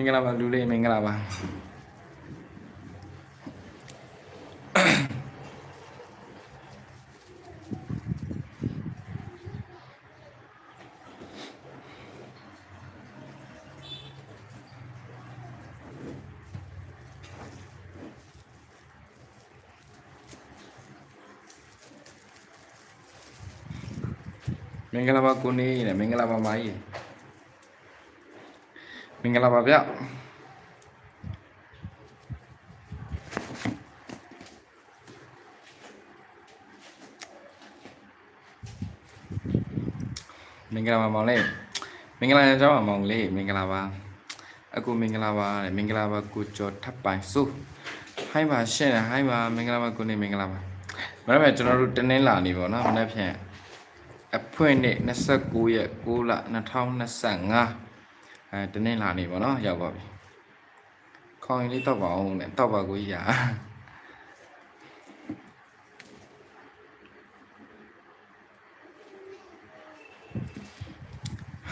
မင်္ဂလာပါလူလေးမင်္ဂလာပါမင်္ဂလာပါကိုနေနဲ့မင်္ဂလာပါမာကြီးမ င်္ဂလာပါဗျမင်္ဂလာပါမောင်လေးမင်္ဂလာကြောင်းပါမောင်လေးမင်္ဂလာပါအကူမင်္ဂလာပါတဲ့မင်္ဂလာပါကိုကျော်ထပ်ပိုင်စုဟိုင်းပါရှင့်ဟိုင်းပါမင်္ဂလာပါကိုနေမင်္ဂလာပါမနေ့ကကျွန်တော်တို့တင်းနှင်းလာနေပေါ့နော်မနေ့ဖြန်အဖွင့်နေ့29ရက်6လ2025 အဲတနေ့လာနေပါတော့ရောက်ပါပြီခေါင်းရည်လေးတောက်ပါအောင်နဲ့တောက်ပါကိုကြီးရာ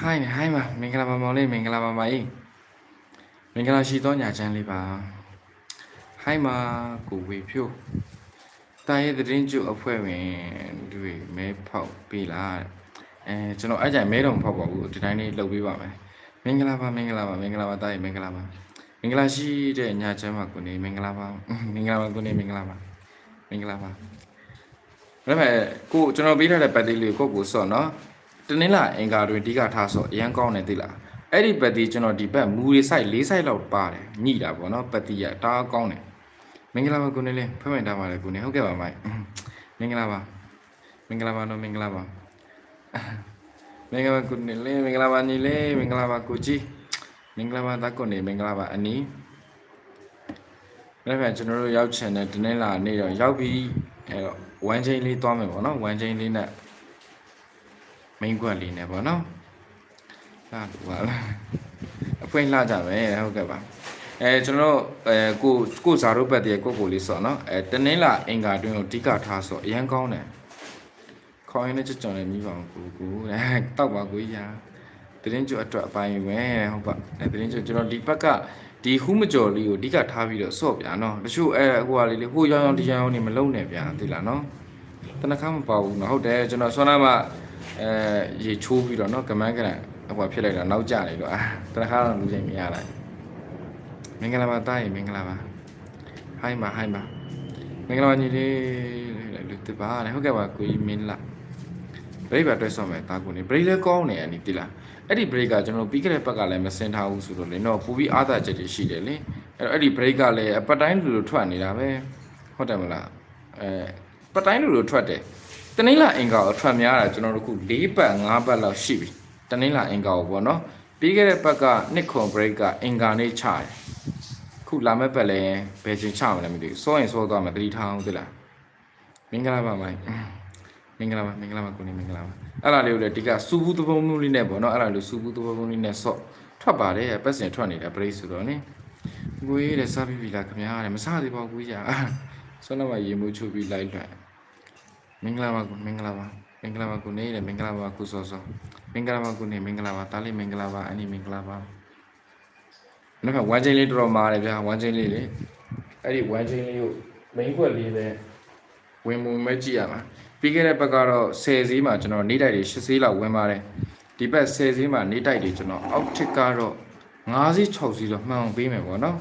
ဟိုင်းနေဟိုင်းပါမင်္ဂလာပါမောင်လေးမင်္ဂလာပါမကြီးမင်္ဂလာရှိသောညာချမ်းလေးပါဟိုင်းပါကိုဝေဖြိုးတာရဲ့သတင်းကျုပ်အဖွဲ့ဝင်တွေမဲဖောက်ပေးလားအဲကျွန်တော်အဲ့ကြိုင်မဲတော့မဖောက်ပါဘူးဒီတိုင်းလေးလှုပ်ပေးပါမယ် မင်္ဂလာပါမင်္ဂလာပါမင်္ဂလာပါတာရဲ့မင်္ဂလာပါမင်္ဂလာရှိတဲ့ညချမ်းပါကိုနေမင်္ဂလာပါမင်္ဂလာပါကိုနေမင်္ဂလာပါမင်္ဂလာပါဒါပေမဲ့ကိုကျွန်တော်ပေးထားတဲ့ပတ်သေးလေးကိုကိုစော့နော်တနင်္လာအင်္ဂါတွင်အဓိကထားစော့အရန်ကောင်းတယ်သိလားအဲ့ဒီပတ်သေးကျွန်တော်ဒီဘက်မူရီဆိုင်၄ဆိုင်လောက်ပါတယ်ညိတာပေါ့နော်ပတ်သေးရတအားကောင်းတယ်မင်္ဂလာပါကိုနေလေးဖွင့်ဝင်ထားပါလေကိုနေဟုတ်ကဲ့ပါမိုင်မင်္ဂလာပါမင်္ဂလာပါနော်မင်္ဂလာပါ မင်္ဂလာပါကိုနေလေးမင်္ဂလာပါညီလေးမင်္ဂလာပါကိုကြီးမင်္ဂလာပါတာကိုနေမင်္ဂလာပါအနီလည်းပဲကျွန်တော်တို့ရောက်ချင်တဲ့ဒီနေ့လာနေတော့ရောက်ပြီအဲတော့ဝမ်းချင်းလေးသွားမယ်ပေါ့နော်ဝမ်းချင်းလေးနဲ့မင်းကွက်လေးနဲ့ပေါ့နော်ဟာတူပါလားအဖွင့်လှကြပဲဟုတ်ကဲ့ပါအဲကျွန်တော်တို့အဲကိုကိုဇာတို့ဘက်တည်းကိုကိုလေးဆိုတော့နော်အဲတနင်္လာအင်္ဂါတွင်ကိုအဓိကထားဆိုအရန်ကောင်းတယ် ခေါင်းရင်းနဲ့ကြွကြွလည်းမိပါအောင်ကိုကိုတဲ့တောက်ပါကိုကြီးရာတရင်ကျွတ်အတွက်အပိုင်းပဲဟုတ်ပါအဲတရင်ကျွတ်ကျွန်တော်ဒီဘက်ကဒီဟူးမကျော်လေးကိုအဓိကထားပြီးတော့ဆော့ဗျာနော်တချို့အဲဟိုဟာလေးလေးဟိုရောင်ရောင်ဒီရောင်ရောင်နေမလုံးနဲ့ဗျာသိလားနော်တနခါမပါဘူးနော်ဟုတ်တယ်ကျွန်တော်ဆွမ်းနာမှာအဲရေချိုးပြီးတော့နော်ကမန်းကရန်ဟိုဖြစ်လိုက်တာနောက်ကျနေတော့အာတနခါတော့လူချင်းမရလိုက်မင်္ဂလာပါတားရေမင်္ဂလာပါဟိုင်းပါဟိုင်းပါမင်္ဂလာပါညီလေးလူတပါလေဟုတ်ကဲ့ပါကိုကြီးမင်းလာ ဘရိတ်ပါတွဲဆော့မယ်တားကိုနေဘရိတ်လည်းကောင်းနေအနီတိလားအဲ့ဒီဘရိတ်ကကျွန်တော်ပြီးခဲ့တဲ့ဘက်ကလည်းမစင်ထားဘူးဆိုတော့လေတော့ပူပြီးအားသာချက်တွေရှိတယ်လေအဲ့တော့အဲ့ဒီဘရိတ်ကလည်းအပတ်တိုင်းလူလိုထွက်နေတာပဲဟုတ်တယ်မလားအဲပတ်တိုင်းလူလိုထွက်တယ်တနင်္လာအင်္ဂါကိုထွက်များတာကျွန်တော်တို့ခု၄ပတ်၅ပတ်လောက်ရှိပြီတနင်္လာအင်္ဂါကိုပေါ့နော်ပြီးခဲ့တဲ့ဘက်ကနှစ်ခွန်ဘရိတ်ကအင်္ဂါနေ့ချတယ်ခုလာမဲ့ပတ်လဲဘယ်ချိန်ချမလဲမသိဘူးစောရင်စောသွားမယ်တတိထားအောင်သိလားမင်္ဂလာပါမိုင် မင်္ဂလာပါမင်္ဂလာပါကိုနေမင်္ဂလာပါအဲ့ဒါလေးကိုလည်းဒီကစူဘူးသဘုံမျိုးလေးနဲ့ပေါ့နော်အဲ့ဒါလေးစူဘူးသဘုံမျိုးလေးနဲ့ဆော့ထွက်ပါတယ်ပတ်စင်ထွက်နေတာပရိတ်ဆိုတော့နိကိုရေးတဲ့စားပြီးပြီလားခင်ဗျာတဲ့မစားသေးပါဘူးကြီးอ่ะဆွမ်းတော့ရေမိုးချုပ်ပြီးလိုက်လွှတ်မင်္ဂလာပါကိုမင်္ဂလာပါမင်္ဂလာပါကိုနေတယ်မင်္ဂလာပါကိုစောစောမင်္ဂလာပါကိုနေမင်္ဂလာပါတားလေးမင်္ဂလာပါအနီမင်္ဂလာပါနောက်ကဝမ်းချင်းလေးတော်တော်မာတယ်ဗျာဝမ်းချင်းလေးလေအဲ့ဒီဝမ်းချင်းလေးကိုမိန်ခွက်လေးပဲဝင်မှုမဲ့ကြည့်ရမှာ ပြီးခဲ့တဲ့ဘက်ကတော့10ဈေးမှာကျွန်တော်နေတိုက်တွေ10ဈေးလောက်ဝင်ပါတယ်ဒီဘက်10ဈေးမှာနေတိုက်တွေကျွန်တော်အောက်ထစ်ကတော့9ဈေး6ဈေးတော့မှန်အောင်ပေးမယ်ပေါ့နော်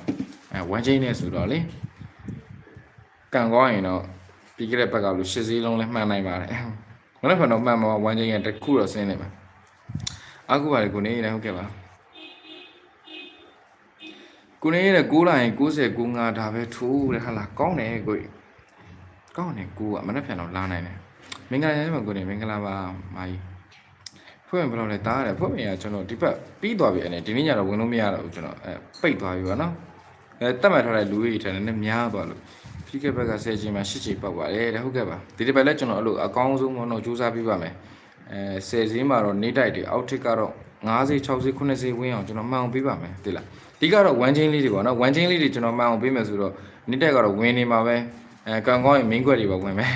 အဲဝမ်းချင်းနဲ့ဆိုတော့လေကန်ကောင်းရင်တော့ပြီးခဲ့တဲ့ဘက်ကလို့10ဈေးလုံးလည်းမှန်နိုင်ပါတယ်ဘယ်တော့မှတော့မှန်မှာဝမ်းချင်းရဲ့တစ်ခုတော့ဆင်းနေမှာအခုပါလေကိုနေနေဟုတ်ကဲ့ပါကိုနေရဲ့6လာရင်90 95ဒါပဲထိုးတဲ့ဟာလားကောင်းတယ်ကိုကြီး ကောင်းတယ်ကိုကမနေ့ပြန်တော့လာနိုင်တယ်မင်္ဂလာရမှာကိုနေမင်္ဂလာပါမာကြီးဖွင့်ဘယ်လိုလဲတားရတယ်ဖွင့်မြင်ရကျွန်တော်ဒီဘက်ပြီးသွားပြီအနေဒီနေ့ညတော့ဝင်လို့မရတော့ဘူးကျွန်တော်အဲပိတ်သွားပြီပေါ့နော်အဲတက်မှတ်ထားတဲ့လူကြီးတွေထက်နည်းနည်းများသွားလို့ပြီးခဲ့ဘက်က10ချိန်မှာ10ချိန်ပောက်ပါတယ်တဲ့ဟုတ်ကဲ့ပါဒီတစ်ပတ်လည်းကျွန်တော်အဲ့လိုအကောင်းဆုံးပေါ့နော်စူးစမ်းပြပါမယ်အဲ10ချိန်မှာတော့နေတိုက်တွေအောက်ထစ်ကတော့9ချိန်6ချိန်9ချိန်ဝင်းအောင်ကျွန်တော်မှန်အောင်ပြပါမယ်သိလားဒီကတော့ဝမ်းချင်းလေးတွေပေါ့နော်ဝမ်းချင်းလေးတွေကျွန်တော်မှန်အောင်ပေးမယ်ဆိုတော့နိတက်ကတော့ဝင်နေမှာပဲ အဲကံကောင်းရင်မင်းခွက်တွေပါဝင်မယ်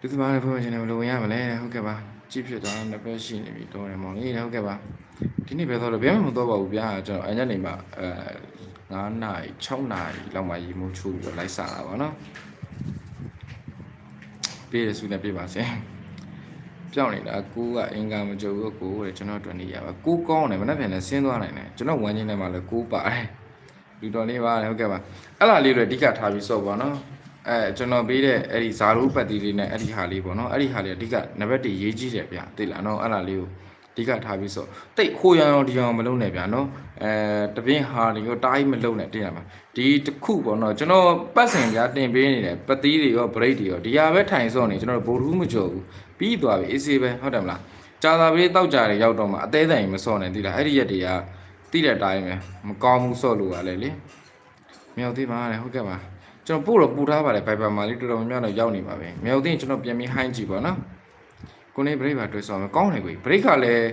ဒီသမားလေးဖွင့်ချင်တယ်ဘယ်လိုဝင်ရမလဲဟုတ်ကဲ့ပါကြည့်ဖြစ်တာနှစ်ဘက်ရှိနေပြီတော့တယ်မောင်လေးဟုတ်ကဲ့ပါဒီနေ့ပဲတော့လို့ဘယ်မှမတော့ပါဘူးဗျာကျွန်တော်အညနေမှာအဲ9နာရီ6နာရီလောက်မှရေမိုးချိုးပြီးတော့လိုက်စားတာပါနော်ပြေးရစုနေပြေးပါစေပြောင်းနေတာကိုကအင်္ဂါမကြုံဘူးကိုတဲ့ကျွန်တော်တွင်နေရပါကိုကောင်းတယ်မနေ့ပြန်လဲဆင်းသွားနိုင်တယ်ကျွန်တော်ဝမ်းချင်းထဲမှာလဲကိုပါတယ် လူတော်လေးပါတယ်ဟုတ်ကဲ့ပါအဲ့လားလေးတွေအဓိကထားပြီးစော့ပါနော်အဲကျွန်တော်ပေးတဲ့အဲ့ဒီဇာရိုးပတ်တီလေးနဲ့အဲ့ဒီဟာလေးပေါ့နော်အဲ့ဒီဟာလေးအဓိကနံပါတ်1ရေးကြည့်တယ်ဗျသိလားနော်အဲ့လားလေးကိုအဓိကထားပြီးစော့တိတ်ဟိုရန်အောင်ဒီအောင်မလုပ်နဲ့ဗျနော်အဲတပင်းဟာတွေကိုတားကြီးမလုပ်နဲ့တင်ရမှာဒီတစ်ခုပေါ့နော်ကျွန်တော်ပတ်စင်ပြတင်ပေးနေတယ်ပတ်တီးတွေရော break တွေရောဒီဟာပဲထိုင်စော့နေကျွန်တော်ဗိုလ်ထူးမကြော်ဘူးပြီးသွားပြီအေးစေးပဲဟုတ်တယ်မလားကြာသာပလေးတောက်ကြတယ်ရောက်တော့မှအသေးတိုင်မစော့နဲ့သိလားအဲ့ဒီရက်တွေက တိတဲ့အတိုင်းပဲမကောင်းဘူးစော့လို့ရလေလေမြောက်သေးပါလေဟုတ်ကဲ့ပါကျွန်တော်ပို့တော့ပူထားပါတယ်ဘိုင်ဘာမာလေးတော်တော်များများတော့ရောက်နေပါပဲမြောက်သေးရင်ကျွန်တော်ပြန်ပြီးဟိုင်းကြည့်ပါနော်ကိုနေ break ပါတွေ့စော့မယ်ကောင်းတယ်ကို break ကလည်း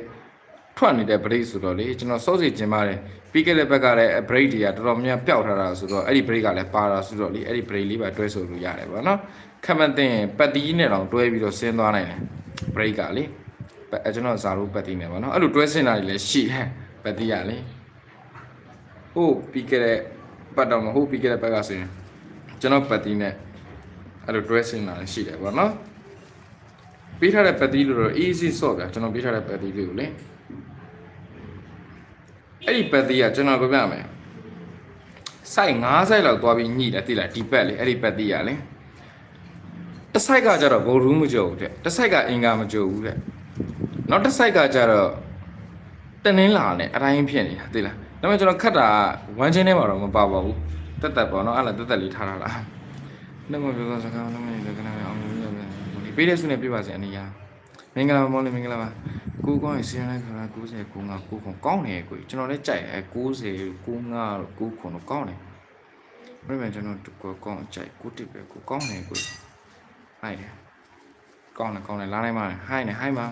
ထွက်နေတဲ့ break ဆိုတော့လေကျွန်တော်စောစီကျင်ပါတယ်ပြီးခဲ့တဲ့ဘက်ကလည်း break တွေကတော်တော်များများပျောက်ထားတာဆိုတော့အဲ့ဒီ break ကလည်းပါတာဆိုတော့လေအဲ့ဒီ break လေးပါတွဲဆိုလို့ရတယ်ပေါ့နော်ခက်မသိရင်ပတ်တီးနဲ့တောင်တွဲပြီးတော့ဆင်းသွားနိုင်တယ် break ကလေအဲကျွန်တော်ဇာရိုးပတ်တီးနေပါနော်အဲ့လိုတွဲဆင်းတာတွေလည်းရှိတယ် ပတ်တီးရလေဟုတ်ပြီးခဲ့တဲ့ပတ်တော့မဟုတ်ပြီးခဲ့တဲ့ဘက်ကဆိုရင်ကျွန်တော်ပတ်တီးနဲ့အဲ့လိုတွဲဆင်းတာလည်းရှိတယ်ပေါ့နော်ပေးထားတဲ့ပတ်တီးလို့တော့ easy ဆော့ဗျာကျွန်တော်ပေးထားတဲ့ပတ်တီးလေးကိုလေအဲ့ဒီပတ်တီးကကျွန်တော်ပြောပြမယ်စိုက်9စိုက်လောက်သွားပြီးညှိတယ်သိလားဒီပတ်လေအဲ့ဒီပတ်တီးရလေတစ်ဆိုင်ကကြတော့ဘိုလ်ရူးမကြုံဘူးတဲ့တစ်ဆိုင်ကအင်္ဂါမကြုံဘူးတဲ့နောက်တစ်ဆိုင်ကကြတော့ တနင်းလာနဲ့အတိုင်းဖြစ်နေတာသိလားဒါပေမဲ့ကျွန်တော်ခတ်တာဝမ်းချင်းထဲမှာတော့မပါပါဘူးတက်တက်ပေါ့နော်အဲ့လားတက်တက်လေးထားထားလားနှမပြောစကားလုံးမင်းလည်းကနေအောင်လို့ရပဲဒီပေးတဲ့ဆုနဲ့ပြပါစေအနီးယာမင်္ဂလာပါမောင်လေးမင်္ဂလာပါကိုကောင်းရင်စီရင်လိုက်ခါ90 95 9ခွန်ကောင်းတယ်ကိုကျွန်တော်လည်းကြိုက်အဲ90 95 9ခွန်တော့ကောင်းတယ်ဘယ်မှာကျွန်တော်ကိုကောင်းကြိုက်ကိုတစ်ပဲကိုကောင်းတယ်ကိုဟိုင်းတယ်ကောင်းတယ်ကောင်းတယ်လာနိုင်ပါဟိုင်းတယ်ဟိုင်းပါ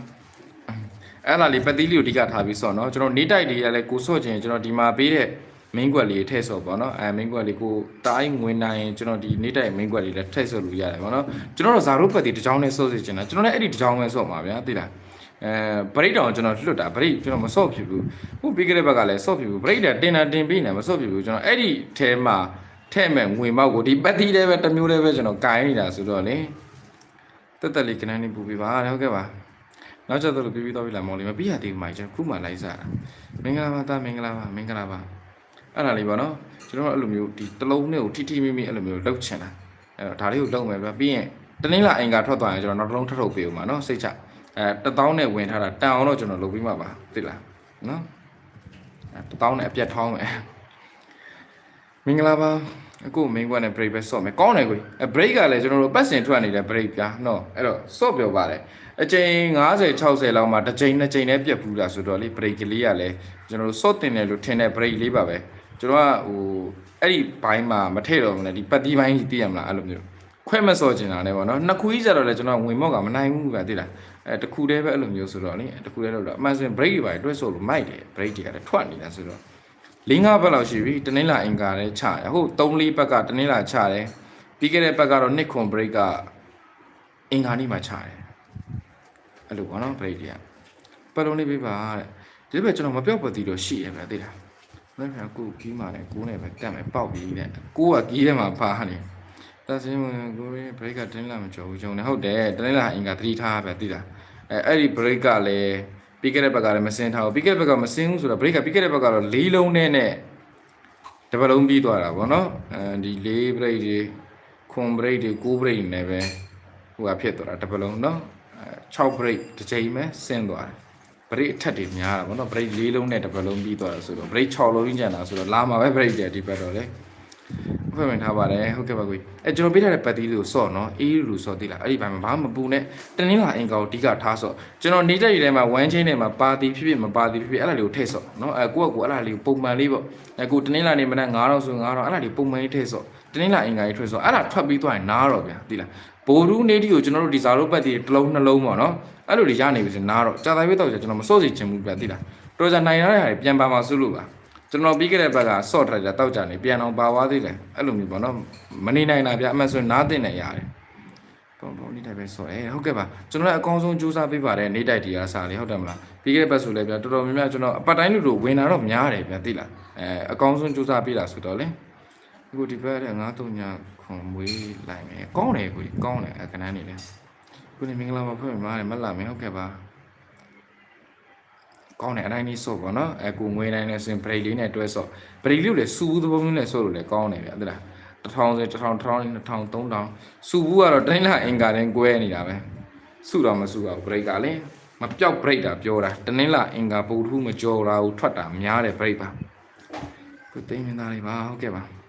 အဲ့လာလေးပတိလေးကိုအဓိကထားပြီးဆော့နော်ကျွန်တော်နေတိုက်တွေကလည်းကိုဆော့ခြင်းကျွန်တော်ဒီမှာပေးတဲ့ main ကွက်လေးထည့်ဆော့ပေါ့နော်အဲ main ကွက်လေးကိုတိုင်းဝင်နိုင်ရင်ကျွန်တော်ဒီနေတိုက် main ကွက်လေးလည်းထည့်ဆော့လို့ရတယ်ပေါ့နော်ကျွန်တော်တို့ဇာရိုးပတ်တီတစ်ချောင်းနဲ့ဆော့စီချင်တာကျွန်တော်လည်းအဲ့ဒီတစ်ချောင်းပဲဆော့မှာဗျာသိလားအဲဘရိတ်တောင်ကျွန်တော်လွတ်တာဘရိတ်ကျွန်တော်မဆော့ဖြစ်ဘူးဟိုပြီးကြတဲ့ဘက်ကလည်းဆော့ဖြစ်ဘူးဘရိတ်တာတင်တာတင်ပြီးနေမဆော့ဖြစ်ဘူးကျွန်တော်အဲ့ဒီထဲမှာထဲ့မဲ့ငွေမောက်ကိုဒီပတ်တီလေးပဲတစ်မျိုးလေးပဲကျွန်တော်ကိုင်းနေတာဆိုတော့လေတက်တက်လေးကနန်းလေးပူပေးပါဟုတ်ကဲ့ပါ နောက်ကျတော့လို့ပြီးပြီးတော့ပြီလားမောင်လေးမပြီးရသေးဘူးမိုင်ကျွန်တော်ခုမှလိုက်စားတာမင်္ဂလာပါတာမင်္ဂလာပါမင်္ဂလာပါအဲ့ဒါလေးပေါ့နော်ကျွန်တော်တို့အဲ့လိုမျိုးဒီတလုံးနဲ့ကိုထိထိမိမိအဲ့လိုမျိုးလှုပ်ချင်တာအဲ့တော့ဒါလေးကိုလှုပ်မယ်ဗျပြီးရင်တနင်္လာအင်္ဂါထွက်သွားရင်ကျွန်တော်နောက်တစ်လုံးထပ်ထုတ်ပေးဦးမှာနော်စိတ်ချအဲတပေါင်းနဲ့ဝင်ထားတာတန်အောင်တော့ကျွန်တော်လုပ်ပြီးမှပါသိလားနော်အဲတပေါင်းနဲ့အပြတ်ထောင်းမယ်မင်္ဂလာပါ အခုမင်းကွက်နဲ့ break ပဲဆော့မယ်ကောင်းတယ်ကိုအဲ break ကလည်းကျွန်တော်တို့ပတ်စင်ထွက်နေတဲ့ break ပြာနော်အဲ့တော့ဆော့ပြောပါတယ်အချိန်50 60လောက်မှာတစ်ချိန်နှစ်ချိန်နဲ့ပြတ်ဘူးလားဆိုတော့လေ break ကလေးကလည်းကျွန်တော်တို့ဆော့တင်တယ်လို့ထင်တဲ့ break လေးပါပဲကျွန်တော်ကဟိုအဲ့ဒီဘိုင်းမှာမထည့်တော့ဘူးနဲ့ဒီပတ်တီးဘိုင်းကြီးသိရမလားအဲ့လိုမျိုးခွဲမဆော့ကျင်တာနဲ့ပေါ့နော်နှစ်ခုကြီးကြတော့လေကျွန်တော်ဝင်မော့ကမနိုင်ဘူးကသိလားအဲတခုတည်းပဲအဲ့လိုမျိုးဆိုတော့လေတခုတည်းလို့တော့အမှန်စင် break တွေပါတွဲဆော့လို့မိုက်တယ် break တွေကလည်းထွက်နေတာဆိုတော့ ၄၅ဘက်လောက်ရှိပြီတနင်္လာအင်္ဂါလည်းချရဟုတ်၃၄ဘက်ကတနင်္လာချတယ်ပြီးခဲ့တဲ့ဘက်ကတော့နှစ်ခွန် break ကအင်္ဂါနေ့မှာချတယ်အဲ့လိုပေါ့နော် break တွေကပတ်လုံးလေးပြပါတဲ့ဒီဘက်ကျွန်တော်မပြော့ပတ်သေးတော့ရှိရပဲသိလားလည်းပြန်ကိုကီးမှလည်းကိုနဲ့ပဲတက်မယ်ပေါက်ပြီးတဲ့ကိုကကီးထဲမှာဖားနေတဆင်းဝင်ကိုရင်း break ကတနင်္လာမကျော်ဘူးဂျုံနေဟုတ်တယ်တနင်္လာအင်္ဂါသတိထားပဲသိလားအဲအဲ့ဒီ break ကလည်း ပြီးခဲ့တဲ့ဘက်ကလည်းမစင်းထားဘူးပြီးခဲ့တဲ့ဘက်ကမစင်းဘူးဆိုတော့ break ကပြီးခဲ့တဲ့ဘက်ကတော့၄လုံးနဲ့နဲ့တပတ်လုံးပြီးသွားတာဗောနော်အဲဒီ၄ break တွေခွန် break တွေ9 break နဲ့ပဲဟိုကဖြစ်သွားတာတပတ်လုံးနော်အဲ6 break တစ်ချိန်ပဲဆင်းသွားတယ် break အထက်တွေများတာဗောနော် break ၄လုံးနဲ့တပတ်လုံးပြီးသွားတာဆိုတော့ break 6လုံးကျန်တာဆိုတော့လာမှာပဲ break တယ်ဒီဘက်တော့လေ ဖွင့်ဝင်ထားပါတယ်ဟုတ်ကဲ့ပါကွေအဲကျွန်တော်ပေးထားတဲ့ပတ်တီးလေးကိုစော့နော်အေးလူစော့သေးလားအဲ့ဒီဘက်မှာဘာမှမပူနဲ့တနင်္လာအင်္ဂါကိုအဓိကထားစော့ကျွန်တော်နေတဲ့တွေထဲမှာ1 chain ထဲမှာပါတီဖြစ်ဖြစ်မပါတီဖြစ်ဖြစ်အဲ့ဒါလေးကိုထည့်စော့နော်အဲကိုယ့်ကကိုယ်အဲ့ဒါလေးကိုပုံမှန်လေးပေါ့အဲကိုတနင်္လာနေ့မနက်9000ဆို9000အဲ့ဒါလေးပုံမှန်လေးထည့်စော့တနင်္လာအင်္ဂါကြီးထွက်စော့အဲ့ဒါထွက်ပြီးသွားရင်နားတော့ဗျာသိလားဘိုလ်ရူးနေတီကိုကျွန်တော်တို့ဒီဇာရိုးပတ်တီတစ်လုံးနှလုံးပေါ့နော်အဲ့လိုတွေရနေပြီဆိုနားတော့ကြာတိုင်းပဲတော့ကျွန်တော်မစော့စီချင်ဘူးဗျာသိလားတော်ကြနိုင်ရတဲ့ဟာတွေပြန်ပါမှာစုလို့ပါ ကျွန်တော်ပြီးခဲ့တဲ့ဘက်ကဆော့ထားကြတောက်ကြနေပြန်အောင်ပါသွားသေးတယ်အဲ့လိုမျိုးပေါ့နော်မနေနိုင်တာဗျအမှန်ဆိုရင်နားတင်နေရတယ်ပုံပုံနေ့တိုက်ပဲဆော့တယ်ဟုတ်ကဲ့ပါကျွန်တော်လည်းအကောင်းဆုံးကြိုးစားပေးပါတယ်နေ့တိုက်ဒီအားစားလေးဟုတ်တယ်မလားပြီးခဲ့တဲ့ဘက်ဆိုလည်းဗျာတော်တော်များများကျွန်တော်အပတ်တိုင်းလူတို့ဝင်တာတော့များတယ်ဗျာသိလားအဲအကောင်းဆုံးကြိုးစားပေးတာဆိုတော့လေအခုဒီဘက်တဲ့9 3ညခွန်မွေးလိုက်မယ်ကောင်းတယ်ကိုကြီးကောင်းတယ်အခဏနေလေခုနေမင်္ဂလာပါဖွင့်ပါတယ်မလာမင်းဟုတ်ကဲ့ပါ ကောင်းတယ်အတိုင်းလေးဆော့ပေါ့နော်အဲကိုငွေတိုင်းနဲ့စင်ဘရိတ်လေးနဲ့တွဲဆော့ဘရိတ်လေးကိုလည်းစူးသဘောမျိုးနဲ့ဆော့လို့လည်းကောင်းတယ်ဗျာသိလား1000ဆို1000 1000 2000 3000စူဘူးကတော့တိုင်းလာအင်္ဂါတိုင်းကွဲနေတာပဲစူတော့မစူတော့ဘရိတ်ကလည်းမပြောက်ဘရိတ်တာပြောတာတနင်္လာအင်္ဂါပုထုမကြော်တာကိုထွက်တာများတယ်ဘရိတ်ပါကိုသိမ်းမင်းသားလေးပါဟုတ်ကဲ့ပါ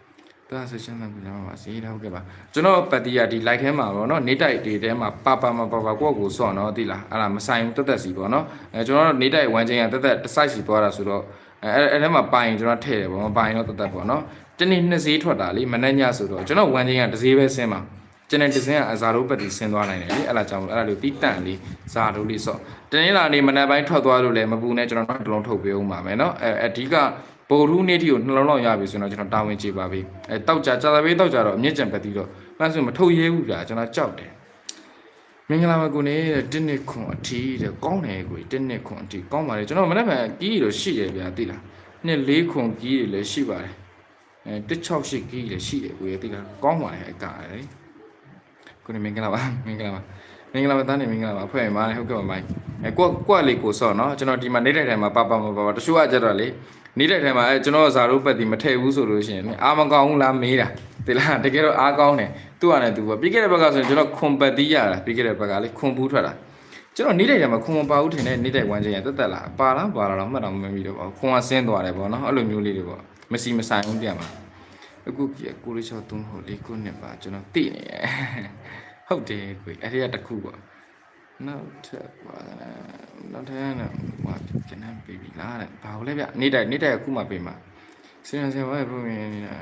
ဒါဆိုရှင်းတယ်ပြရပါစီဟုတ်ကဲ့ပါကျွန်တော်ပတ်တီယာဒီ light ထဲမှာပေါ့နော်နေတိုက်တွေထဲမှာပါပါမပါပါကိုယ့်ကိုစော့နော်သိလားအဲ့ဒါမဆိုင်ဘူးတက်တက်စီပေါ့နော်အဲကျွန်တော်နေတိုက်ဝမ်းချင်းကတက်တက်တစ်ဆိုင်စီသွားတာဆိုတော့အဲအဲ့ထဲမှာပိုင်ကျွန်တော်ထည့်တယ်ပေါ့မပိုင်တော့တက်တက်ပေါ့နော်တနေ့နှစ်ဈေးထွက်တာလေမနေ့ညဆိုတော့ကျွန်တော်ဝမ်းချင်းကတစ်ဈေးပဲဆင်းပါကျွန်တော်တစ်စင်းကအဇာတို့ပတ်တီဆင်းသွားနိုင်တယ်လေအဲ့ဒါကြောင့်အဲ့ဒါလေးတီးတန့်လေးဇာတို့လေးစော့တနေ့လာနေမနေ့ပိုင်းထွက်သွားလို့လည်းမပူနဲ့ကျွန်တော်တို့တစ်လုံးထုတ်ပေးဦးပါမယ်နော်အဲအဓိက ဗိုလ်ထူးနေ့တီကိုနှလုံးလောက်ရပြီဆိုတော့ကျွန်တော်တာဝန်ကျေပါပြီအဲတောက်ကြကြာသပေးတောက်ကြတော့အမြင့်ကြံပတ်တီတော့မှန်းဆိုမထုတ်ရဲဘူးဗျာကျွန်တော်ကြောက်တယ်မင်္ဂလာပါကိုနေတင်းနှစ်ခွန်အထီးတဲ့ကောင်းတယ်ကိုတင်းနှစ်ခွန်အထီးကောင်းပါလေကျွန်တော်မနေ့ကကီးတော့ရှိတယ်ဗျာသိလားနှစ်လေးခွန်ကီးတွေလည်းရှိပါတယ်အဲ168ကီးလည်းရှိတယ်ကိုရသိလားကောင်းပါလေအကားလေကိုနေမင်္ဂလာပါမင်္ဂလာပါမင်္ဂလာပါတန်းနေမင်္ဂလာပါဖွဲ့ပါလေဟုတ်ကဲ့ပါမိုင်းအဲကွက်ကွက်လေးကိုစော့နော်ကျွန်တော်ဒီမှာနေတဲ့တိုင်မှာပပမပပတချို့ကကြတော့လေ နေတဲ့တိုင်မှာအဲကျွန်တော်ဇာတို့ပတ်တီမထည့်ဘူးဆိုလို့ရှိရင်အာမကောင်းဘူးလားမေးတာဒီလားတကယ်တော့အားကောင်းတယ်သူ့ဟာနဲ့သူပေါ့ပြီးခဲ့တဲ့ဘက်ကဆိုရင်ကျွန်တော်ခွန်ပတ်တီးရတာပြီးခဲ့တဲ့ဘက်ကလေခွန်ဘူးထွက်တာကျွန်တော်နေတဲ့တိုင်မှာခွန်မပါဘူးထင်တယ်နေတဲ့ဝမ်းချင်းရတက်တက်လာပါလားပါလားတော့မှတ်တော့မမီတော့ပါဘူးခွန်ကဆင်းသွားတယ်ပေါ့နော်အဲ့လိုမျိုးလေးတွေပေါ့မစီမဆိုင်ဘူးပြန်ပါအခုကြီးကိုလေးချောသုံးဟုတ်လေးခုနှစ်ပါကျွန်တော်သိနေရဟုတ်တယ်ကိုအဲ့ဒီကတစ်ခုပေါ့ နောက်ထပ်ပါနောက်ထပ်ကတော့ဘာကျန်တဲ့ baby လားတဲ့ဘာလို့လဲဗျနေ့တိုင်းနေ့တိုင်းအခုမှပေးမှာစင်စင်ဘာပုံမြင်နေတာ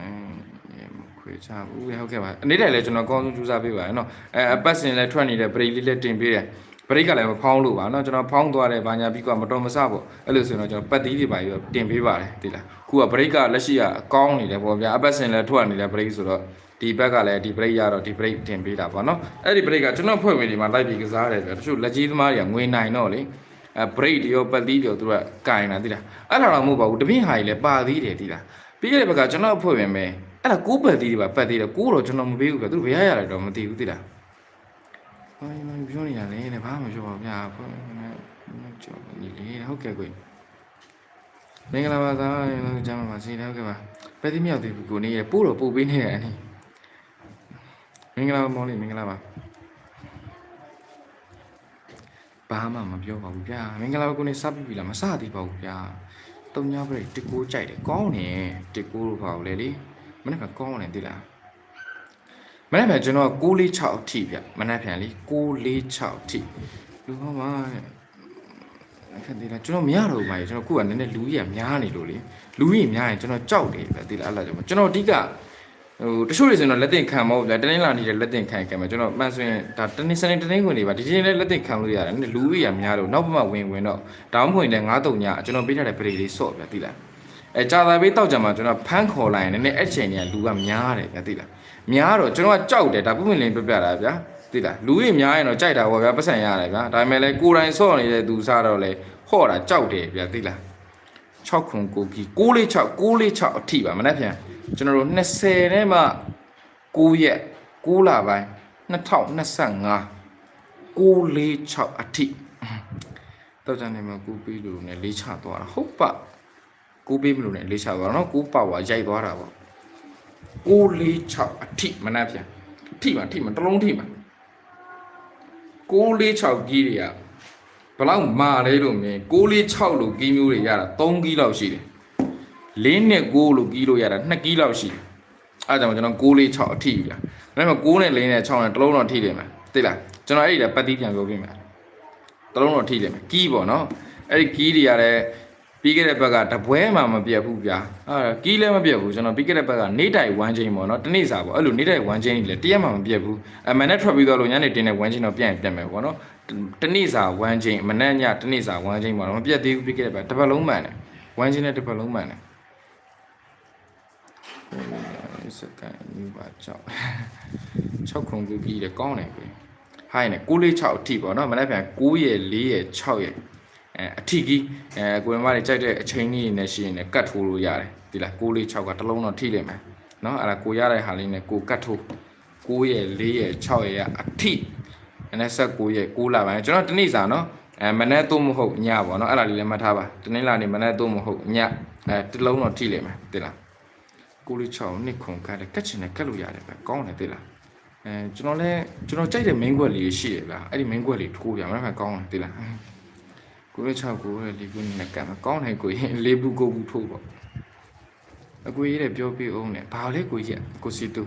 ခွေချဘူးဟုတ်ကဲ့ပါနေ့တိုင်းလည်းကျွန်တော်အကောင်းဆုံးကြိုးစားပေးပါရနော်အဲအပတ်စဉ်လည်းထွက်နေတဲ့ပရိလေးလည်းတင်ပေးတယ်ပရိတ်ကလည်းမဖောင်းလို့ပါနော်ကျွန်တော်ဖောင်းသွားတယ်ဘာညာပြီးကမတော်မဆပေါ့အဲ့လိုဆိုရင်တော့ကျွန်တော်ပတ်သီးတွေပါပြီးတော့တင်ပေးပါတယ်ဒီလားခုကပရိတ်ကလက်ရှိကအကောင်းနေတယ်ပေါ့ဗျာအပတ်စဉ်လည်းထွက်နေတယ်ပရိတ်ဆိုတော့ ဒီဘက်ကလည်းဒီ break ရတော့ဒီ break တင်ပေးတာပေါ့နော်အဲ့ဒီ break ကကျွန်တော်ဖွဲ့ဝင်ဒီမှာလိုက်ပြီးကစားတယ်ဗျာတချို့လက်ကြီးသမားတွေကငွေနိုင်တော့လေအဲ break တရောပတ်သီးတရောသူကကင်တာသိလားအဲ့ဒါတော့မဟုတ်ပါဘူးတပင်းဟာကြီးလည်းပါသေးတယ်သိလားပြီးခဲ့တဲ့ဘက်ကကျွန်တော်ဖွဲ့ဝင်မယ်အဲ့ဒါကိုးပတ်သီးတွေပါပတ်သေးတယ်ကိုးတော့ကျွန်တော်မပေးဘူးဗျာသူတို့ဘယ်ရရလဲတော့မသိဘူးသိလားဘာမှမပြောနေရလဲနဲ့ဘာမှမပြောပါဘူးဗျာဖွဲ့ဝင်နဲ့ကြောက်နေလေဟုတ်ကဲ့ကိုမင်္ဂလာပါသားကျမ်းပါပါစီတယ်ဟုတ်ကဲ့ပါပဲတိမြောက်သေးဘူးကိုနေရပို့တော့ပို့ပေးနေတယ်အနေ မင်္ဂလာပါမောင်လေးမင်္ဂလာပါဘာမှမပြောပါဘူးဗျာမင်္ဂလာပါကိုနေစပ်ပြီလားမစသေးပါဘူးဗျာတုံညာပြည့်တကိုးကြိုက်တယ်ကောင်းတယ်တကိုးလို့ပါဘူးလေလေမနေ့ကကောင်းတယ်သိလားမနေ့ကကျွန်တော်646အထိဗျမနေ့ပြန်လေ646အထိလူဟောပါတဲ့ခက်သေးလားကျွန်တော်မရတော့ဘူးမာကြီးကျွန်တော်ခုကနည်းနည်းလူကြီးကများနေလို့လေလူကြီးများရင်ကျွန်တော်ကြောက်တယ်ပဲသိလားအဲ့လားကျွန်တော်ကျွန်တော်အဓိက ဟိုတချို့တွေဆိုရင်တော့လက်တင်ခံမဟုတ်ဗျာတနေ့လာနေတဲ့လက်တင်ခံခံမယ်ကျွန်တော်မှန်ဆိုရင်ဒါတနေ့စနေတနေ့ခွင်နေပါဒီချိန်လည်းလက်တင်ခံလို့ရတယ်နည်းလူကြီးကများလို့နောက်ဘက်မှဝင်ဝင်တော့တောင်းခွင်လည်း9တုံညကျွန်တော်ပေးထားတဲ့ပရိလေးစော့ဗျာသိလားအဲကြာသာပေးတောက်ကြမှာကျွန်တော်ဖမ်းခေါ်လိုက်ရင်နည်းနည်းအဲ့ချိန်ကြီးကလူကများတယ်ဗျာသိလားများတော့ကျွန်တော်ကကြောက်တယ်ဒါပုံမှန်လေးပြပြတာဗျာသိလားလူကြီးများရင်တော့ကြိုက်တာပေါ့ဗျာပတ်စံရတယ်ဗျာဒါပေမဲ့လည်းကိုယ်တိုင်စော့နေတဲ့သူစားတော့လေဟော့တာကြောက်တယ်ဗျာသိလား6ခွန်ကိုကြီး646 646အထိပါမနေ့ပြန် ကျွန်တော်တို့20နဲ့မှ9ရက်9လပိုင်း2025 946အထိတောက်ကြနေမှာ9ပေးလို့နဲ့လေးချသွားတာဟုတ်ပါ9ပေးမလို့နဲ့လေးချသွားတာနော်9ပါဝါရိုက်သွားတာပေါ့946အထိမနှက်ပြန်ထိမှာထိမှာတလုံးထိမှာ946ကြီးတွေကဘလောက်မာလဲလို့မြင်946လို့ကြီးမျိုးတွေရတာ3ကြီးလောက်ရှိတယ် 4နဲ့9လို့ကီးလို့ရတာ2ကီးလောက်ရှိတယ်အဲဒါကြောင့်ကျွန်တော်646အထိပြီလားဒါပေမဲ့9နဲ့4နဲ့6နဲ့တစ်လုံးတော့ထိတယ်မှာသိလားကျွန်တော်အဲ့ဒီလည်းပတ်သီးပြန်ပြောပြမယ်တစ်လုံးတော့ထိတယ်မှာကီးပေါ့နော်အဲ့ဒီကီးတွေကလည်းပြီးခဲ့တဲ့ဘက်ကတပွဲမှမပြတ်ဘူးဗျာအဲကီးလည်းမပြတ်ဘူးကျွန်တော်ပြီးခဲ့တဲ့ဘက်ကနေတိုက်1ချိန်ပေါ့နော်တနေ့စာပေါ့အဲ့လိုနေတိုက်1ချိန်ကြီးလည်းတရက်မှမပြတ်ဘူးအမန်နဲ့ထွက်ပြီးတော့လို့ညနေတင်တဲ့1ချိန်တော့ပြန်ပြန်မယ်ပေါ့နော်တနေ့စာ1ချိန်မနေ့ညတနေ့စာ1ချိန်ပေါ့နော်မပြတ်သေးဘူးပြီးခဲ့တဲ့ဘက်တစ်ပတ်လုံးမှန်တယ်1ချိန်နဲ့တစ်ပတ်လုံးမှန်တယ် စကန်ယူပါကြောက်6ခုံကူကြီးတယ်ကောင်းတယ်ကွ high နဲ့946အထိပေါ့နော်မနေ့ပြန်9ရဲ့4ရဲ့6ရဲ့အဲအထိကြီးအဲကိုယ်မတွေကြိုက်တဲ့အချိန်ကြီးနဲ့ရှိရင်လည်းကတ်ထိုးလို့ရတယ်ဒီလား946ကတစ်လုံးတော့ထိလိမ့်မယ်နော်အဲ့ဒါကိုရတဲ့ဟာလေးနဲ့ကိုကတ်ထိုး9ရဲ့4ရဲ့6ရဲ့အထိ29ရဲ့9လပိုင်းကျွန်တော်တနေ့စာနော်အဲမနေ့သို့မဟုတ်ညပေါ့နော်အဲ့ဒါလေးလည်းမှတ်ထားပါတနေ့လာနေမနေ့သို့မဟုတ်ညအဲတစ်လုံးတော့ထိလိမ့်မယ်ဒီလား 946နှစ်ခုန်ကတ်တယ်ကတ်ချင်တယ်ကတ်လို့ရတယ်ပဲကောင်းတယ်ဒီလားအဲကျွန်တော်လည်းကျွန်တော်ကြိုက်တဲ့ main ကွက်လေးရှိရလားအဲ့ဒီ main ကွက်လေးထိုးပြမလားကောင်းတယ်သိလားကိုရ6ကိုရလေးခုနဲ့ကံကောင်းတယ်ကိုရင်လေးဘူးကိုဘူးထိုးပေါ့အကိုကြီးတဲ့ပြောပြအောင်နဲ့ဘာလဲကိုကြီးကိုစီတူ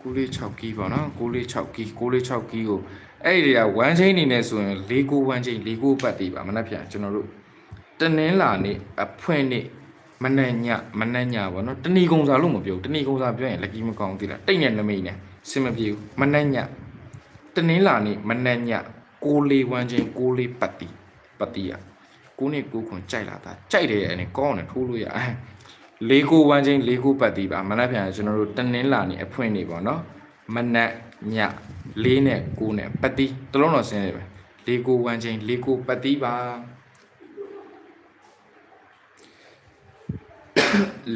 ကိုလေး6ကီးပေါ့နော်ကိုလေး6ကီးကိုလေး6ကီးကိုအဲ့ဒီက1 chain နေနဲ့ဆိုရင်၄ကို1 chain ၄ကိုပတ်တည်ပါမနှက်ဖြန်ကျွန်တော်တို့ တနင်္လာနေ့အဖွင့်နေ့မနဲ့ညမနဲ့ညပေါ့နော်တဏီကုံစာလို့မပြောဘူးတဏီကုံစာပြောရင်လက်ကြီးမကောင်းသေးလားတိတ်နဲ့နမိတ်နဲ့စင်မပြေဘူးမနဲ့ညတနင်းလာနေမနဲ့ညကိုလေးဝမ်းချင်းကိုလေးပတ်တီပတ်တီရကိုနဲ့ကိုခွန်ကြိုက်လာတာကြိုက်တယ်အဲ့ကောင်းတယ်ထိုးလို့ရလေးကိုဝမ်းချင်းလေးကိုပတ်တီပါမနဲ့ပြန်ကျွန်တော်တို့တနင်းလာနေအဖွင့်နေပေါ့နော်မနဲ့ညလေးနဲ့ကိုနဲ့ပတ်တီတလုံးတော့ဆင်းနေပဲလေးကိုဝမ်းချင်းလေးကိုပတ်တီပါ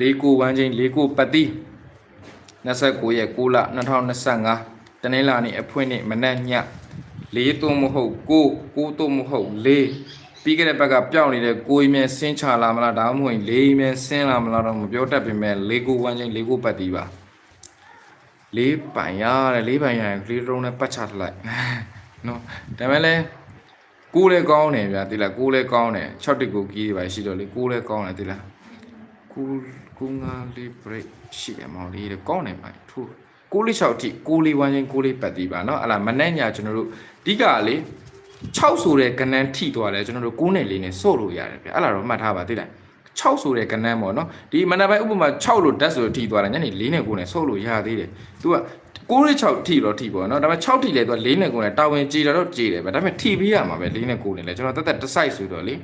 လေးကိုဝမ်းချင်းလေးကိုပတ်တီ29ရက်6လ2025တနင်္လာနေ့အဖွင့်နေ့မနက်ညလေးသွမဟုတ်ကိုကိုသွမဟုတ်လေးပြီးခဲ့တဲ့ဘက်ကပျောက်နေတဲ့ကိုအီမြန်ဆင်းချလာမလားဒါမှမဟုတ်လေးအီမြန်ဆင်းလာမလားတော့မပြောတတ်ပေမဲ့လေးကိုဝမ်းချင်းလေးကိုပတ်တီပါလေးပိုင်ရတယ်လေးပိုင်ရတယ်ကလေးတုံးနဲ့ပတ်ချလိုက်နော်ဒါပေမဲ့လည်းကိုလည်းကောင်းတယ်ဗျာဒီလားကိုလည်းကောင်းတယ်6တစ်ကိုကြီးတွေပါရှိတော့လေကိုလည်းကောင်းတယ်ဒီလား ကူကူငါလေး break ရှိတယ်မောင်လေးတဲ့ကောင်းတယ်မိုင်ထူကိုလေး6ထိကိုလေးဝမ်းချင်းကိုလေးပတ်တီးပါเนาะအဲ့လားမနဲ့ညာကျွန်တော်တို့ဒီကလေ6ဆိုတဲ့ကနန်းထိသွားတယ်ကျွန်တော်တို့9နဲ့လေးနဲ့စို့လို့ရတယ်ဗျအဲ့လားတော့မှတ်ထားပါသိလား6ဆိုတဲ့ကနန်းပေါ့เนาะဒီမနက်ပိုင်းဥပမာ6လို့ဓာတ်ဆိုထိသွားတယ်ညနေ4နဲ့9နဲ့စို့လို့ရသေးတယ် तू က9နဲ့6ထိတော့ထိပေါ့เนาะဒါပေမဲ့6ထိလဲ तू 4နဲ့9နဲ့တာဝန်ကြည်တော့ကြည်တယ်ဗျဒါပေမဲ့ထိပေးရမှာပဲ4နဲ့9နဲ့လဲကျွန်တော်တက်တက်တစ်ဆိုင်ဆိုတော့လေ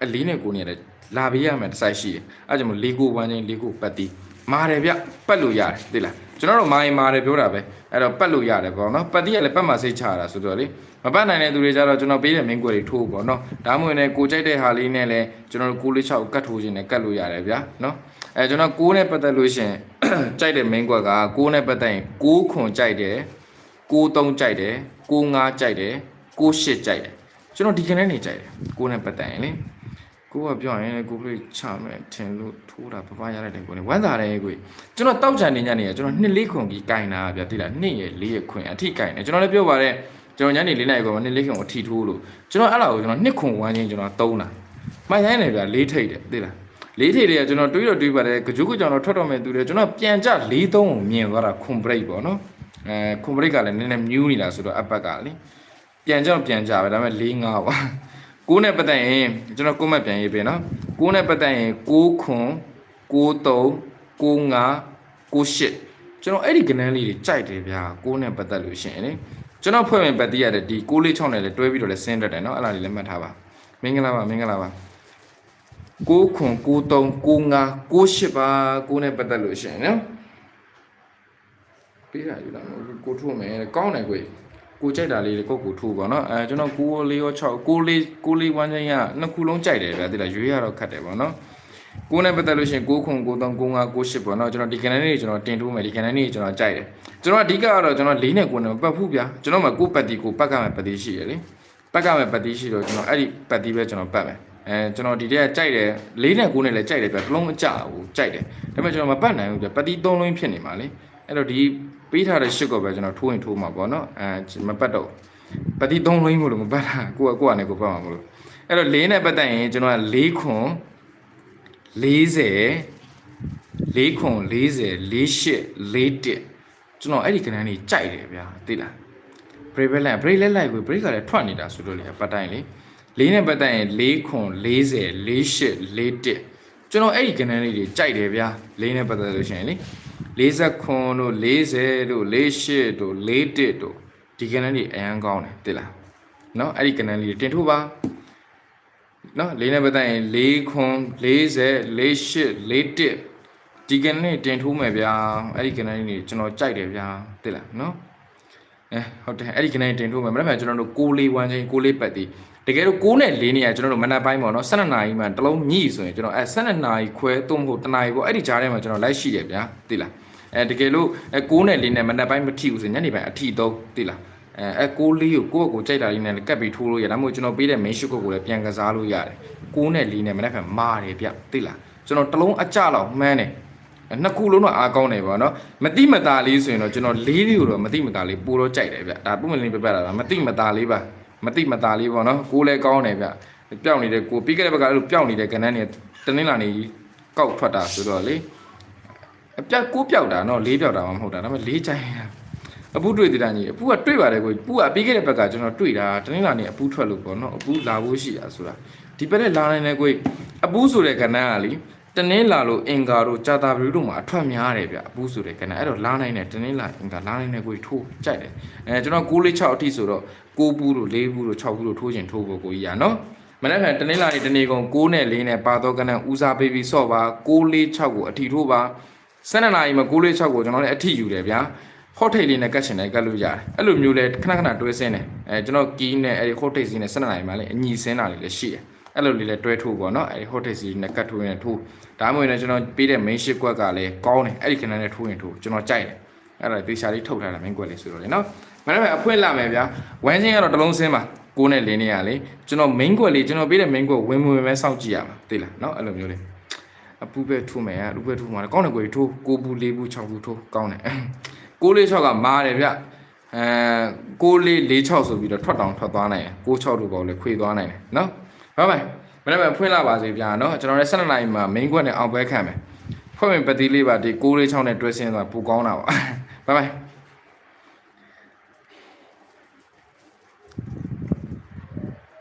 အဲ4နဲ့9နဲ့လဲ လာပေးရမယ်တစ်ဆိုင်ရှိတယ်အဲကြောင့်မို့၄ကိုဝမ်းချင်း၄ကိုပတ်တီးမာတယ်ဗျပတ်လို့ရတယ်သိလားကျွန်တော်တို့မာရင်မာတယ်ပြောတာပဲအဲ့တော့ပတ်လို့ရတယ်ပေါ့နော်ပတ်တီးကလည်းပတ်မှစိတ်ချတာဆိုတော့လေမပတ်နိုင်တဲ့သူတွေကြတော့ကျွန်တော်ပေးတဲ့မင်းကွယ်တွေထိုးပေါ့နော်ဒါမှမဟုတ်လည်းကိုကြိုက်တဲ့ဟာလေးနဲ့လည်းကျွန်တော်တို့6လေး6ကတ်ထိုးခြင်းနဲ့ကတ်လို့ရတယ်ဗျာနော်အဲကျွန်တော်6နဲ့ပတ်သက်လို့ရှင်ကြိုက်တဲ့မင်းကွက်က6နဲ့ပတ်သက်ရင်6ခွန်ကြိုက်တယ်6 3ကြိုက်တယ်6 5ကြိုက်တယ်6 8ကြိုက်တယ်ကျွန်တော်ဒီကနေ့နေကြိုက်တယ်6နဲ့ပတ်သက်ရင်လေ ကိုကပြောရင်ကိုကလေးချမယ်ထင်လို့ထိုးတာပပရလိုက်တယ်ကိုလေဝမ်းသာတယ်ကိုကျွန်တော်တောက်ချန်နေညနေရကျွန်တော်နှစ်လေးခွန်ကြီးကင်တာဗျတိလားနှစ်ရလေးရခွင်အထိကင်တယ်ကျွန်တော်လည်းပြောပါတယ်ကျွန်တော်ညနေလေးနိုင်ကောနှစ်လေးခွန်အထိထိုးလို့ကျွန်တော်အဲ့လာကိုကျွန်တော်နှစ်ခွန်ဝမ်းချင်းကျွန်တော်သုံးတာမိုက်ဆိုင်တယ်ဗျလေးထိတ်တယ်တိလားလေးထိတ်တွေကကျွန်တော်တွေးတော့တွေးပါတယ်ကြိုးကကြောင်တော့ထွက်တော့မယ်သူတွေကျွန်တော်ပြန်ကြလေးသုံးကိုမြင်သွားတာခွန်ဘရိတ်ပေါ့နော်အဲခွန်ဘရိတ်ကလည်းနည်းနည်းမြူးနေတာဆိုတော့အပတ်ကလေပြန်ကြတော့ပြန်ကြပဲဒါပေမဲ့၄၅ပါ ကိုးနဲ့ပတ်သက်ရင်ကျွန်တော်ကိုမတ်ပြန်ရေးပေးနော်ကိုးနဲ့ပတ်သက်ရင်6ခွန်6 3 9 9 8ကျွန်တော်အဲ့ဒီကဏ္ဍလေးတွေကြိုက်တယ်ဗျာကိုးနဲ့ပတ်သက်လို့ရှိရင်လေကျွန်တော်ဖွဲ့ဝင်ပတ်တည်ရတဲ့ဒီ6 4 6နဲ့လည်းတွဲပြီးတော့လည်းဆင်းတတ်တယ်နော်အဲ့ဒါလေးလည်းမှတ်ထားပါမင်္ဂလာပါမင်္ဂလာပါ6ခွန်6 3 9 9 8ပါ6နဲ့ပတ်သက်လို့ရှိရင်နော်ပေးရယူလာကိုထိုးမယ်ကောင်းတယ်ကို ကိုကြိုက်တာလေးကိုကိုထိုးပါနော်အဲကျွန်တော်6လေးရော6 6လေး6လေးဝမ်းချင်းရနှစ်ခုလုံးကြိုက်တယ်ဗျာတိလားရွေးရတော့ခတ်တယ်ပေါ့နော်ကိုနဲ့ပတ်သက်လို့ရှိရင်6ခွန်6 3 9 9 9 8ပေါ့နော်ကျွန်တော်ဒီ canal လေးကျွန်တော်တင်ထိုးမယ်ဒီ canal လေးကျွန်တော်ကြိုက်တယ်ကျွန်တော်အဓိကကတော့ကျွန်တော်4နဲ့9နဲ့ပတ်ဖို့ဗျာကျွန်တော်မှာ6ပတ်တီကိုပတ်ကမယ်ပတ်တီရှိရလေပတ်ကမယ်ပတ်တီရှိတော့ကျွန်တော်အဲ့ဒီပတ်တီပဲကျွန်တော်ပတ်မယ်အဲကျွန်တော်ဒီတည်းကကြိုက်တယ်၄နဲ့9နဲ့လည်းကြိုက်တယ်ဗျာဘလုံးအကြဘူးကြိုက်တယ်ဒါပေမဲ့ကျွန်တော်မပတ်နိုင်ဘူးဗျာပတ်တီ၃လုံးဖြစ်နေမှာလေအဲ့တော့ဒီ ပေးထားတဲ့ရှစ်ကိုပဲကျွန်တော်ထိုးရင်ထိုးမှာပေါ့နော်အဲမပတ်တော့ပတ်တီ၃လုံးမို့လို့မပတ်တာကိုကကိုကနေကိုပတ်မှာမလို့အဲ့တော့၄နဲ့ပတ်သက်ရင်ကျွန်တော်က၄ခွန်40 4ခွန်40 48 41ကျွန်တော်အဲ့ဒီကဏ္ဍလေးကြိုက်တယ်ဗျာသိလား break ပဲလိုက် break လဲလိုက်ကို break ကလည်းထွက်နေတာဆိုလို့လေပတ်တိုင်းလေ၄နဲ့ပတ်တိုင်း၄ခွန်40 48 41ကျွန်တော်အဲ့ဒီကဏ္ဍလေးတွေကြိုက်တယ်ဗျာ၄နဲ့ပတ်သက်လို့ရှိရင်လေ 40ခွန်တို့40တို့48တို့41တို့ဒီကဏ္ဍလေးအရန်ကောင်းတယ်သိလားเนาะအဲ့ဒီကဏ္ဍလေးတင်ထိုးပါနော်၄နဲ့ပတ်သက်ရင်၄ခွန်40 48 41 ဒီကနေ့တင်ထိုးမယ်ဗျာအဲ့ဒီကနေ့နေကျွန်တော်ကြိုက်တယ်ဗျာသိလားနော်အဲဟုတ်တယ်အဲ့ဒီကနေ့တင်ထိုးမယ်မနေ့ကကျွန်တော်တို့6လေး1ချင်း6လေးပတ်တီတကယ်တော့6နဲ့4နေရကျွန်တော်တို့မနက်ပိုင်းပေါ့နော်12နာရီမှတစ်လုံးမြည်ဆိုရင်ကျွန်တော်အဲ12နာရီခွဲသုံးဖို့တနာရီပေါ့အဲ့ဒီကြားထဲမှာကျွန်တော်လိုက်ရှိတယ်ဗျာသိလား အဲတကယ်လို့အဲ6နဲ့4နဲ့မနက်ပိုင်းမထိဘူးဆိုရင်ညနေပိုင်းအထိသုံးသိလားအဲအဲ6လေးကိုကိုယ့်ကိုယ်ကြိုက်တာလေးနဲ့ကပ်ပြီးထိုးလို့ရတယ်ဒါမှမဟုတ်ကျွန်တော်ပေးတဲ့ main shoot ကိုလည်းပြန်ကစားလို့ရတယ်6နဲ့4နဲ့မနက်ဖြန်မာတယ်ဗျသိလားကျွန်တော်တစ်လုံးအကြလောက်မှန်းတယ်နှစ်ခုလုံးတော့အားကောင်းတယ်ပေါ့နော်မတိမတာလေးဆိုရင်တော့ကျွန်တော်လေးလေးကိုတော့မတိမတာလေးပိုတော့ကြိုက်တယ်ဗျဒါပုံမလင်းပြပြတာပါမတိမတာလေးပါမတိမတာလေးပေါ့နော်ကိုယ်လည်းကောင်းတယ်ဗျပျောက်နေတဲ့ကိုပြီးခဲ့တဲ့ဘက်ကအဲ့လိုပျောက်နေတဲ့ကဏ္ဍနေတနင်္လာနေ့ကောက်ထွက်တာဆိုတော့လေ အပြက်ကိုပျောက်တာနော်လေးပျောက်တာမှမဟုတ်တာဒါပေမဲ့လေးကြိုက်တာအပူတွေ့တဲ့တန်းကြီးအပူကတွေ့ပါတယ်ကိုပူကပြီးခဲ့တဲ့ဘက်ကကျွန်တော်တွေ့တာတနင်္လာနေ့အပူထွက်လို့ပေါ့နော်အပူလာဖို့ရှိတာဆိုတာဒီဘက်နဲ့လာနိုင်တဲ့ကိုအပူဆိုတဲ့ကဏ္ဍကလေတနင်းလာလို့အင်္ဂါတို့ကြာတာပရီတို့မှာအထွက်များတယ်ဗျအပူဆိုတဲ့ကဏ္ဍအဲ့တော့လာနိုင်တယ်တနင်းလာအင်္ဂါလာနိုင်တယ်ကိုထိုးကြိုက်တယ်အဲကျွန်တော်6လေး6အထိဆိုတော့6ဘူးတို့4ဘူးတို့6ဘူးတို့ထိုးခြင်းထိုးဖို့ကိုကြီးရနော်မနေ့ကတနင်းလာနေတနေ့ကုန်6နဲ့4နဲ့ပါတော့ကဏ္ဍဦးစားပေးပြီးဆော့ပါ6လေး6ကိုအထိထိုးပါ 12နာရီမှာ6လေး6ကိုကျွန်တော်လည်းအထိယူတယ်ဗျာဟော့ထိတ်လေးနဲ့ကတ်ချင်တယ်ကတ်လို့ရတယ်အဲ့လိုမျိုးလဲခဏခဏတွဲစင်းတယ်အဲကျွန်တော်ကီးနဲ့အဲ့ဒီဟော့ထိတ်စီနဲ့12နာရီမှာလည်းအညီစင်းတာလေးလည်းရှိတယ်အဲ့လိုလေးလည်းတွဲထိုးပေါ့နော်အဲ့ဒီ hot taste နဲ့ကတ်ထိုးရင်ထိုးဒါမှမဟုတ်ရင်ကျွန်တော်ပေးတဲ့ main ship ကွက်ကလည်းကောင်းတယ်အဲ့ဒီခဏနဲ့ထိုးရင်ထိုးကျွန်တော်ကြိုက်တယ်အဲ့ဒါသေချာလေးထုတ်ထားတာ main ကွက်လေးဆိုတော့လေနော်မနေ့ကအဖွင့်လာမယ်ဗျာဝမ်းချင်းကတော့တစ်လုံးစင်းပါကိုးနဲ့လင်းနေရလေကျွန်တော် main ကွက်လေးကျွန်တော်ပေးတဲ့ main ကွက်ဝင်ဝင်ပဲစောင့်ကြည့်ရမှာသိလားနော်အဲ့လိုမျိုးလေး အပူပဲထိုးမယ်အပူပဲထိုးမှာကောင်းတယ်ကိုထိုးကိုဘူးလေးဘူး6ဘူးထိုးကောင်းတယ်ကိုးလေး6ကမားတယ်ဗျအဲကိုးလေး၄6ဆိုပြီးတော့ထွက်တောင်ထွက်သွားနိုင်တယ်ကိုး6တို့ပေါ့လေခွေသွားနိုင်တယ်နော်ဟုတ်ပါမနေ့ကဖွင့်လာပါစေဗျာနော်ကျွန်တော်လည်း12နိုင်မှာ main ခွက်နဲ့အောင်ပွဲခံမယ်ဖွင့်မယ်ပတိလေးပါဒီ6လေး6နဲ့တွဲဆင်းသွားပူကောင်းတာပါဘိုင်ဘိုင်